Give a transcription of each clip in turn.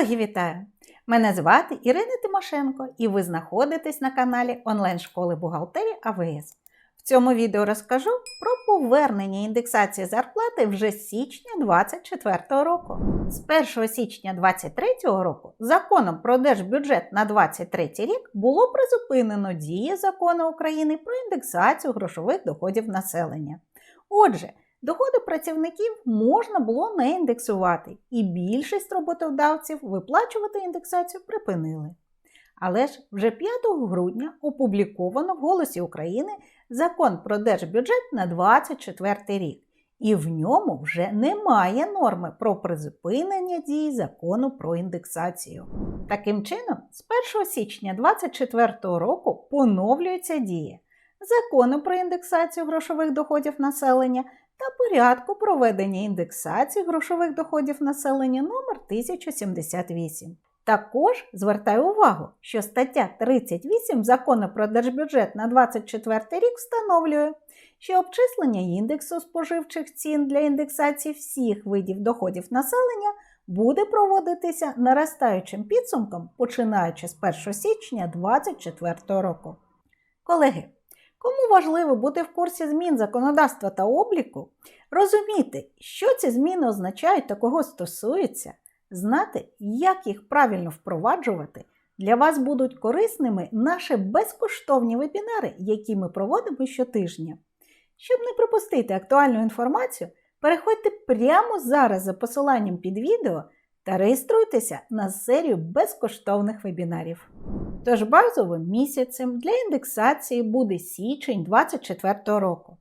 Колеги, вітаю! Мене звати Ірина Тимошенко і ви знаходитесь на каналі онлайн-школи бухгалтерії АВС. В цьому відео розкажу про повернення індексації зарплати вже з січня 2024 року. З 1 січня 2023 року законом про держбюджет на 2023 рік було призупинено дії закону України про індексацію грошових доходів населення. Отже, Доходи працівників можна було не індексувати, і більшість роботодавців виплачувати індексацію припинили. Але ж вже 5 грудня опубліковано в Голосі України закон про держбюджет на 2024 рік, і в ньому вже немає норми про призупинення дії закону про індексацію. Таким чином, з 1 січня 2024 року поновлюється дія закону про індексацію грошових доходів населення та порядку проведення індексації грошових доходів населення номер 1078. Також звертаю увагу, що стаття 38 закону про держбюджет на 2024 рік встановлює, що обчислення індексу споживчих цін для індексації всіх видів доходів населення буде проводитися наростаючим підсумком, починаючи з 1 січня 2024 року. Колеги, Кому важливо бути в курсі змін законодавства та обліку, розуміти, що ці зміни означають та кого стосуються, знати, як їх правильно впроваджувати, для вас будуть корисними наші безкоштовні вебінари, які ми проводимо щотижня. Щоб не пропустити актуальну інформацію, переходьте прямо зараз за посиланням під відео та реєструйтеся на серію безкоштовних вебінарів. Тож базовим місяцем для індексації буде січень 2024 року.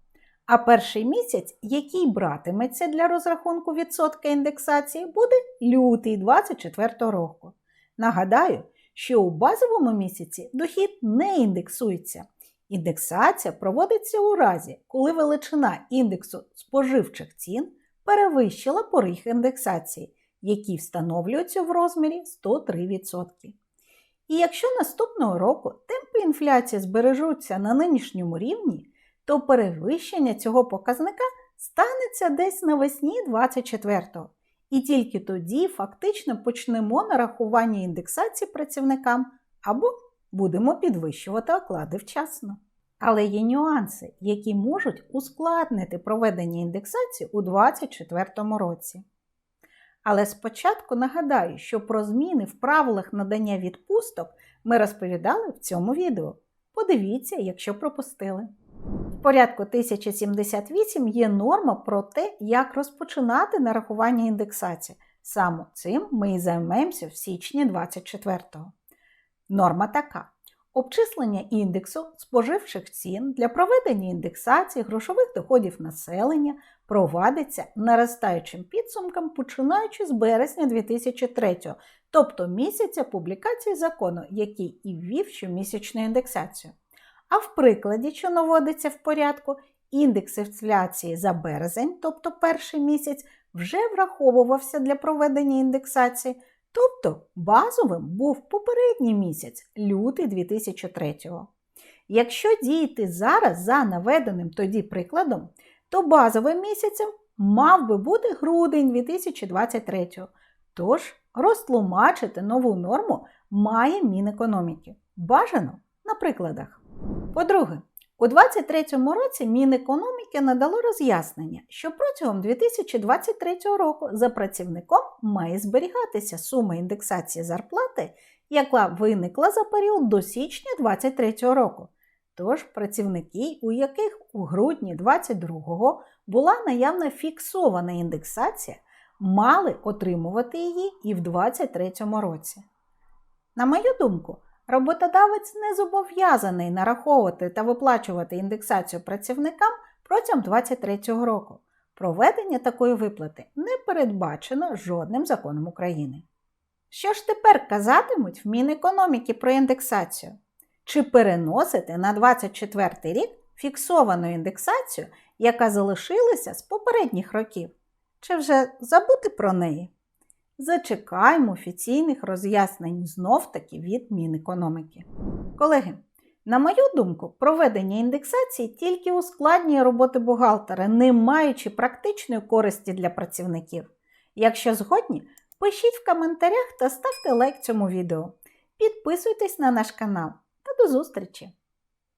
А перший місяць, який братиметься для розрахунку відсотка індексації, буде лютий 2024 року. Нагадаю, що у базовому місяці дохід не індексується. Індексація проводиться у разі, коли величина індексу споживчих цін перевищила поріг індексації, який встановлюється в розмірі 103%. І якщо наступного року темпи інфляції збережуться на нинішньому рівні, то перевищення цього показника станеться десь навесні 24-го. І тільки тоді фактично почнемо нарахування індексації працівникам або будемо підвищувати оклади вчасно. Але є нюанси, які можуть ускладнити проведення індексації у 2024 році. Але спочатку нагадаю, що про зміни в правилах надання відпусток ми розповідали в цьому відео. Подивіться, якщо пропустили. В порядку 1078 є норма про те, як розпочинати нарахування індексації. Саме цим ми і займемося в січні 24-го. Норма така. Обчислення індексу споживчих цін для проведення індексації грошових доходів населення провадиться наростаючим підсумком, починаючи з березня 2003, тобто місяця публікації закону, який і ввів щомісячну індексацію. А в прикладі, що наводиться в порядку, індекс інфляції за березень, тобто перший місяць, вже враховувався для проведення індексації. Тобто базовим був попередній місяць, лютий 2003. Якщо діяти зараз за наведеним тоді прикладом, то базовим місяцем мав би бути грудень 2023. Тож розтлумачити нову норму має Мінекономіки. Бажано на прикладах. По-друге, у 2023 році Мінекономіки надало роз'яснення, що протягом 2023 року за працівником має зберігатися сума індексації зарплати, яка виникла за період до січня 2023 року. Тож працівники, у яких у грудні 2022 була наявна фіксована індексація, мали отримувати її і в 2023 році. На мою думку, роботодавець не зобов'язаний нараховувати та виплачувати індексацію працівникам протягом 2023 року. Проведення такої виплати не передбачено жодним законом України. Що ж тепер казатимуть в Мінекономіки про індексацію? Чи переносити на 24 рік фіксовану індексацію, яка залишилася з попередніх років? Чи вже забути про неї? Зачекаємо офіційних роз'яснень знов-таки від Мінекономіки. Колеги, на мою думку, проведення індексації тільки ускладнює роботи бухгалтера, не маючи практичної користі для працівників. Якщо згодні, Пишіть в коментарях та ставте лайк цьому відео. Підписуйтесь на наш канал та до зустрічі!